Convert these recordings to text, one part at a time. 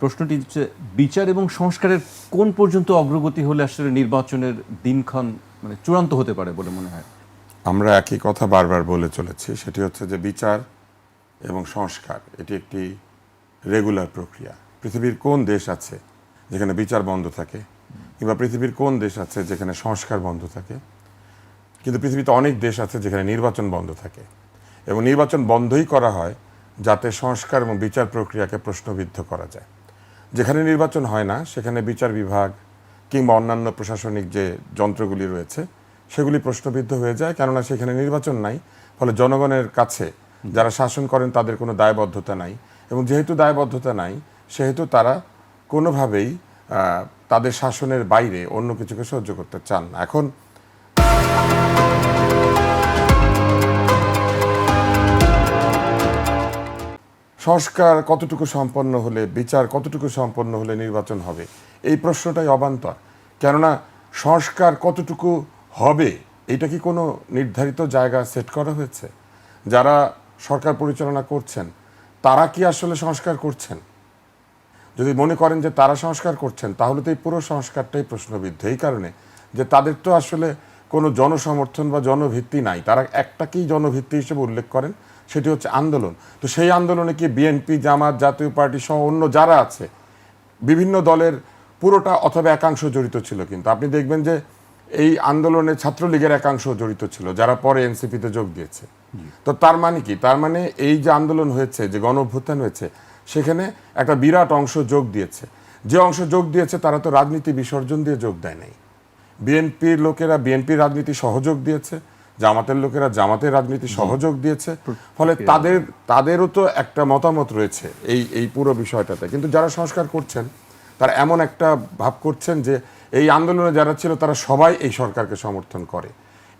প্রশ্নটি হচ্ছে, বিচার এবং সংস্কারের কোন পর্যন্ত অগ্রগতি হলে আসলে নির্বাচনের দিনক্ষণ মানে চূড়ান্ত হতে পারে বলে মনে হয়? আমরা একই কথা বারবার বলে চলেছি, সেটি হচ্ছে যে বিচার এবং সংস্কার, এটি একটি রেগুলার প্রক্রিয়া। পৃথিবীর কোন দেশ আছে যেখানে বিচার বন্ধ থাকে কিংবা পৃথিবীর কোন দেশ আছে যেখানে সংস্কার বন্ধ থাকে? কিন্তু পৃথিবীতে অনেক দেশ আছে যেখানে নির্বাচন বন্ধ থাকে এবং নির্বাচন বন্ধই করা হয় যাতে সংস্কার এবং বিচার প্রক্রিয়াকে প্রশ্নবিদ্ধ করা যায়। যেখানে নির্বাচন হয় না, সেখানে বিচার বিভাগ কিংবা অন্যান্য প্রশাসনিক যে যন্ত্রগুলি রয়েছে, সেগুলি প্রশ্নবিদ্ধ হয়ে যায়। কেননা সেখানে নির্বাচন নাই, ফলে জনগণের কাছে যারা শাসন করেন তাদের কোনো দায়বদ্ধতা নাই এবং যেহেতু দায়বদ্ধতা নাই, সেহেতু তারা কোনোভাবেই তাদের শাসনের বাইরে অন্য কিছুকে সহ্য করতে চান না। এখন সংস্কার কতটুকু সম্পন্ন হলে, বিচার কতটুকু সম্পন্ন হলে নির্বাচন হবে? এই প্রশ্নটাই অবান্তর। কেননা, সংস্কার কতটুকু হবে, এটা কি কোনো নির্ধারিত জায়গা সেট করা হয়েছে? যারা সরকার পরিচালনা করছেন, তারা কি আসলে সংস্কার করছেন? যদি মনে করেন যে তারা সংস্কার করছেন, তাহলে তো এই পুরো সংস্কারটাই প্রশ্নবিদ্ধ। এই কারণে যে তাদের তো আসলে কোনো জনসমর্থন বা জনভিত্তি নাই, তারা একটাকেই জনভিত্তি হিসেবে উল্লেখ করেন সেটি হচ্ছে আন্দোলন। তো সেই আন্দোলনে কি বিএনপি জামাত জাতীয় পার্টি সহ অন্য যারা আছে বিভিন্ন দলের পুরোটা অথবা একাংশ জড়িত ছিল কিন্তু? আপনি দেখবেন যে এই আন্দোলনে ছাত্রলীগের একাংশ জড়িত ছিল যারা পরে এনসিপিতে যোগ দিয়েছে। তো তার মানে কি? তার মানে এই যে আন্দোলন হয়েছে যে গণ অভ্যুত্থান হয়েছে সেখানে একটা বিরাট অংশ যোগ দিয়েছে। যে অংশ যোগ দিয়েছে তারা তো রাজনীতি বিসর্জন দিয়ে যোগ দেয় নাই। বিএনপির লোকেরা বিএনপির রাজনীতি সহযোগ দিয়েছে। জামাতের লোকেরা জামাতের রাজনীতি সহযোগ দিয়েছে। ফলে তাদের তাদেরও তো একটা মতামত রয়েছে এই এই পুরো বিষয়টাতে। কিন্তু যারা সংস্কার করছেন তারা এমন একটা ভাব করছেন যে এই আন্দোলনে যারা ছিল তারা সবাই এই সরকারকে সমর্থন করে।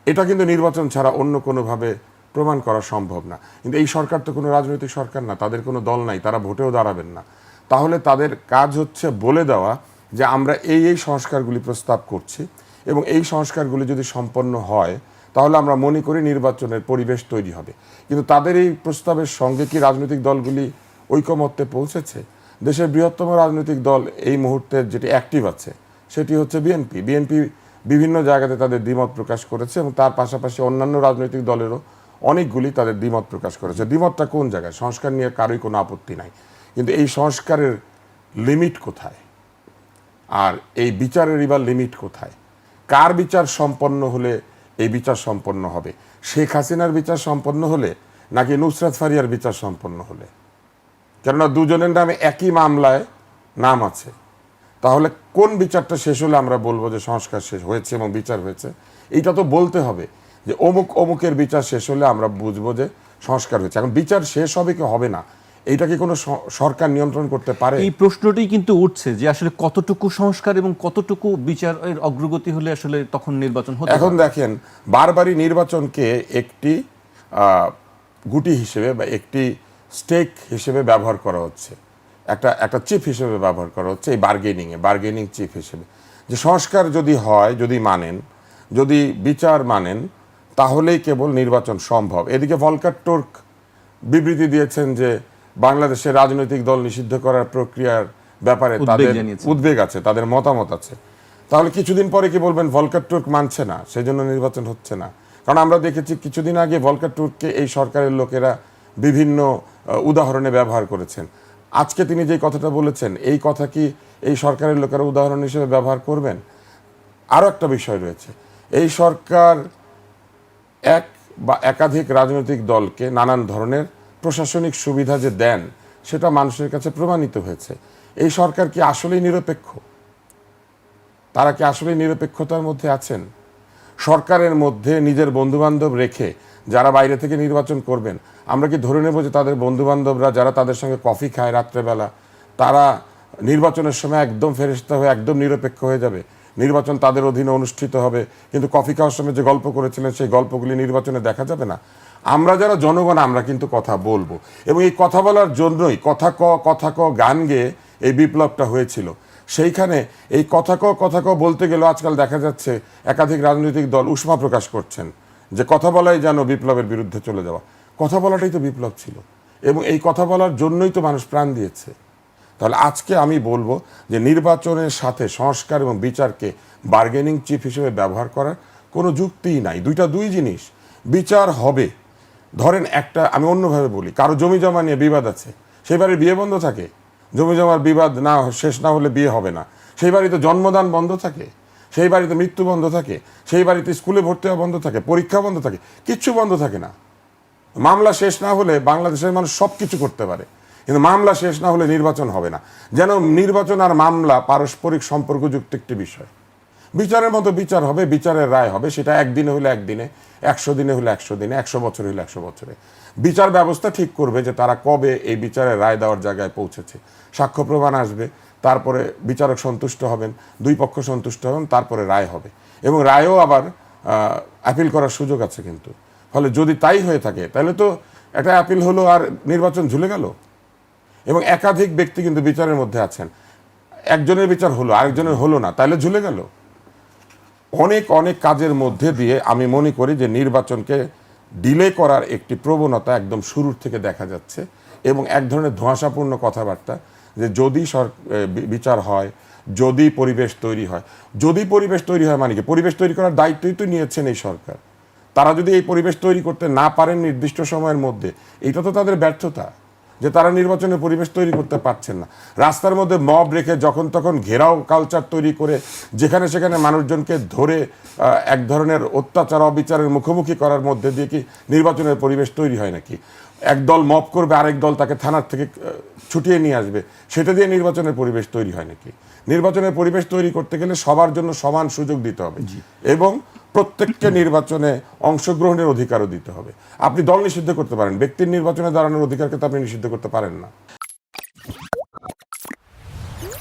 এটা কিন্তু নির্বাচন ছাড়া অন্য কোনোভাবে প্রমাণ করা সম্ভব না। কিন্তু এই সরকার তো কোনো রাজনৈতিক সরকার না তাদের কোনো দল নাই তারা ভোটেও দাঁড়াবেন না। তাহলে তাদের কাজ হচ্ছে বলে দেওয়া যে আমরা এই এই সংস্কারগুলি প্রস্তাব করছি এবং এই সংস্কারগুলি যদি সম্পন্ন হয় তাহলে আমরা মনে করি নির্বাচনের পরিবেশ তৈরি হবে। কিন্তু তাদের এই প্রস্তাবের সঙ্গে কি রাজনৈতিক দলগুলি ঐকমত্যে পৌঁছেছে? দেশের বৃহত্তম রাজনৈতিক দল এই মুহূর্তে যেটি অ্যাক্টিভ আছে, সেটি হচ্ছে বিএনপি বিএনপি বিভিন্ন জায়গাতে তাদের দ্বিমত প্রকাশ করেছে এবং তার পাশাপাশি অন্যান্য রাজনৈতিক দলেরও অনেকগুলি তাদের দ্বিমত প্রকাশ করেছে। দ্বিমতটা কোন জায়গায়? সংস্কার নিয়ে কারোই কোনো আপত্তি নাই। কিন্তু এই সংস্কারের লিমিট কোথায়? আর এই বিচারের এবার লিমিট কোথায়? কার বিচার সম্পন্ন হলে এই বিচার সম্পন্ন হবে। শেখ হাসিনার বিচার সম্পন্ন হলে নাকি নুসরাত ফারিয়ার বিচার সম্পন্ন হলে? কেননা দুজনের নামে একই মামলায় নাম আছে। তাহলে কোন বিচারটা শেষ হলে আমরা বলব যে সংস্কার শেষ হয়েছে এবং বিচার হয়েছে? এইটা তো বলতে হবে যে অমুক অমুকের বিচার শেষ হলে আমরা বুঝব যে সংস্কার হয়েছে। এখন বিচার শেষ হবে কি হবে না? এইটা কি কোনো সরকার নিয়ন্ত্রণ করতে পারে? এই প্রশ্নটি কিন্তু উঠছে যে আসলে কতটুকু সংস্কার এবং কতটুকু বিচারের অগ্রগতি হলে আসলে তখন নির্বাচন হতে এখন দেখেন বারবারই নির্বাচনকে একটি গুটি হিসেবে বা একটি স্টেক হিসেবে ব্যবহার করা হচ্ছে। একটা একটা চিফ হিসেবে ব্যবহার করা হচ্ছে এই বার্গেনিংয়ে বার্গেনিং চিফ হিসেবে। যে সংস্কার যদি হয় যদি মানেন যদি বিচার মানেন তাহলেই কেবল নির্বাচন সম্ভব। এদিকে ভলকার টোর্ক বিবৃতি দিয়েছেন যে বাংলাদেশের রাজনৈতিক দল নিষিদ্ধ করার প্রক্রিয়ার ব্যাপারে তাদের উদ্বেগ আছে তাদের মতামত আছে। তাহলে কিছুদিন পরে কি বলবেন ভলকার টুর্ক মানছে না সেই জন্য নির্বাচন হচ্ছে না? কারণ আমরা দেখেছি কিছুদিন আগে ভলকার টুর্ককে এই সরকারের লোকেরা বিভিন্ন উদাহরণে ব্যবহার করেছেন। আজকে তিনি যে কথাটা বলেছেন এই কথা কি এই সরকারের লোকেরা উদাহরণ হিসেবে ব্যবহার করবেন? আরও একটা বিষয় রয়েছে। এই সরকার এক বা একাধিক রাজনৈতিক দলকে নানান ধরনের প্রশাসনিক সুবিধা যে দেন, সেটা মানুষের কাছে প্রমাণিত হয়েছে। এই সরকার কি আসলেই নিরপেক্ষ? তারা কি আসলেই নিরপেক্ষতার মধ্যে আছেন? সরকারের মধ্যে নিজের বন্ধুবান্ধব রেখে যারা বাইরে থেকে নির্বাচন করবেন, আমরা কি ধরে নেব যে তাদের বন্ধুবান্ধবরা যারা তাদের সঙ্গে কফি খায় রাত্রেবেলা, তারা নির্বাচনের সময় একদম ফেরিস্তা হয়ে একদম নিরপেক্ষ হয়ে যাবে? নির্বাচন তাদের অধীনে অনুষ্ঠিত হবে, কিন্তু কফি খাওয়ার সময় যে গল্প করেছিলেন, সেই গল্পগুলি নির্বাচনে দেখা যাবে না? আমরা যারা জনগণ, আমরা কিন্তু কথা বলব। এবং এই কথা বলার জন্যই কথা ক কথা ক গান গেয়ে এই বিপ্লবটা হয়েছিল। সেইখানে এই কথা ক কথা ক বলতে গেলেও আজকাল দেখা যাচ্ছে একাধিক রাজনৈতিক দল উষ্মা প্রকাশ করছেন যে কথা বলাই যেন বিপ্লবের বিরুদ্ধে চলে যাওয়া। কথা বলাটাই তো বিপ্লব ছিল। এবং এই কথা বলার জন্যই তো মানুষ প্রাণ দিয়েছে। তাহলে আজকে আমি বলব যে নির্বাচনের সাথে সংস্কার এবং বিচারকে বার্গেনিং চিফ হিসেবে ব্যবহার করার কোনো যুক্তিই নাই। দুইটা দুই জিনিস। বিচার হবে। ধরেন একটা, আমি অন্যভাবে বলি, কারও জমি জমা নিয়ে বিবাদ আছে, সেই বাড়ির বিয়ে বন্ধ থাকে? জমি জমার বিবাদ না, শেষ না হলে বিয়ে হবে না। সেই বাড়িতে জন্মদান বন্ধ থাকে? সেই বাড়িতে মৃত্যু বন্ধ থাকে? সেই বাড়িতে স্কুলে ভর্তি হওয়া বন্ধ থাকে? পরীক্ষা বন্ধ থাকে? কিচ্ছু বন্ধ থাকে না। মামলা শেষ না হলে বাংলাদেশের মানুষ সব কিছু করতে পারে। কিন্তু মামলা শেষ না হলে নির্বাচন হবে না। যেন নির্বাচন আর মামলা পারস্পরিক সম্পর্কযুক্ত একটি বিষয়। বিচারের মতো বিচার হবে, বিচারের রায় হবে, সেটা একদিনে হলে একদিনে, একশো দিনে হলে একশো দিনে, একশো বছর হলে একশো বছরে। বিচার ব্যবস্থা ঠিক করবে যে তারা কবে এই বিচারের রায় দেওয়ার জায়গায় পৌঁছেছে। সাক্ষ্য প্রমাণ আসবে, তারপরে বিচারক সন্তুষ্ট হবেন, দুই পক্ষ সন্তুষ্ট হবেন তারপরে রায় হবে। এবং রায়ও আবার অ্যাপিল করার সুযোগ আছে কিন্তু। ফলে যদি তাই হয়ে থাকে, তাহলে তো একটা অ্যাপিল হলো আর নির্বাচন ঝুলে গেল। এবং একাধিক ব্যক্তি কিন্তু বিচারের মধ্যে আছেন। একজনের বিচার হলো, আরেকজনের হলো না, তাহলে ঝুলে গেল। অনেক অনেক কাজের মধ্যে দিয়ে আমি মনে করি যে নির্বাচনকে ডিলে করার একটি প্রবণতা একদম শুরুর থেকে দেখা যাচ্ছে এবং এক ধরনের ধোঁয়াশাপূর্ণ কথাবার্তা যে যদি বিচার হয়, যদি পরিবেশ তৈরি হয়। যদি পরিবেশ তৈরি হয় মানে কি? পরিবেশ তৈরি করার দায়িত্বই তো নিয়েছেন এই সরকার। তারা যদি এই পরিবেশ তৈরি করতে না পারেন নির্দিষ্ট সময়ের মধ্যে, এটা তো তাদের ব্যর্থতা। যে তারা নির্বাচনের পরিবেশ তৈরি করতে পারছেন না। রাস্তার মধ্যে মব রেখে যখন তখন ঘেরাও কালচার তৈরি করে যেখানে সেখানে মানুষজনকে ধরে এক ধরনের অত্যাচার অবিচারের মুখোমুখি করার মধ্যে দিয়ে কি নির্বাচনের পরিবেশ তৈরি হয় নাকি? একদল মব করবে আরেক দল তাকে থানার থেকে ছুটিয়ে নিয়ে আসবে। সেটা দিয়ে নির্বাচনের পরিবেশ তৈরি হয় নাকি? নির্বাচনের পরিবেশ তৈরি করতে গেলে সবার জন্য সমান সুযোগ দিতে হবে। এবং প্রত্যেককে নির্বাচনে অংশগ্রহণের অধিকারও দিতে হবে। আপনি দল নিষিদ্ধ করতে পারেন, ব্যক্তির নির্বাচনে দাঁড়ানোর অধিকারকে তো আপনি নিষিদ্ধ করতে পারেন না।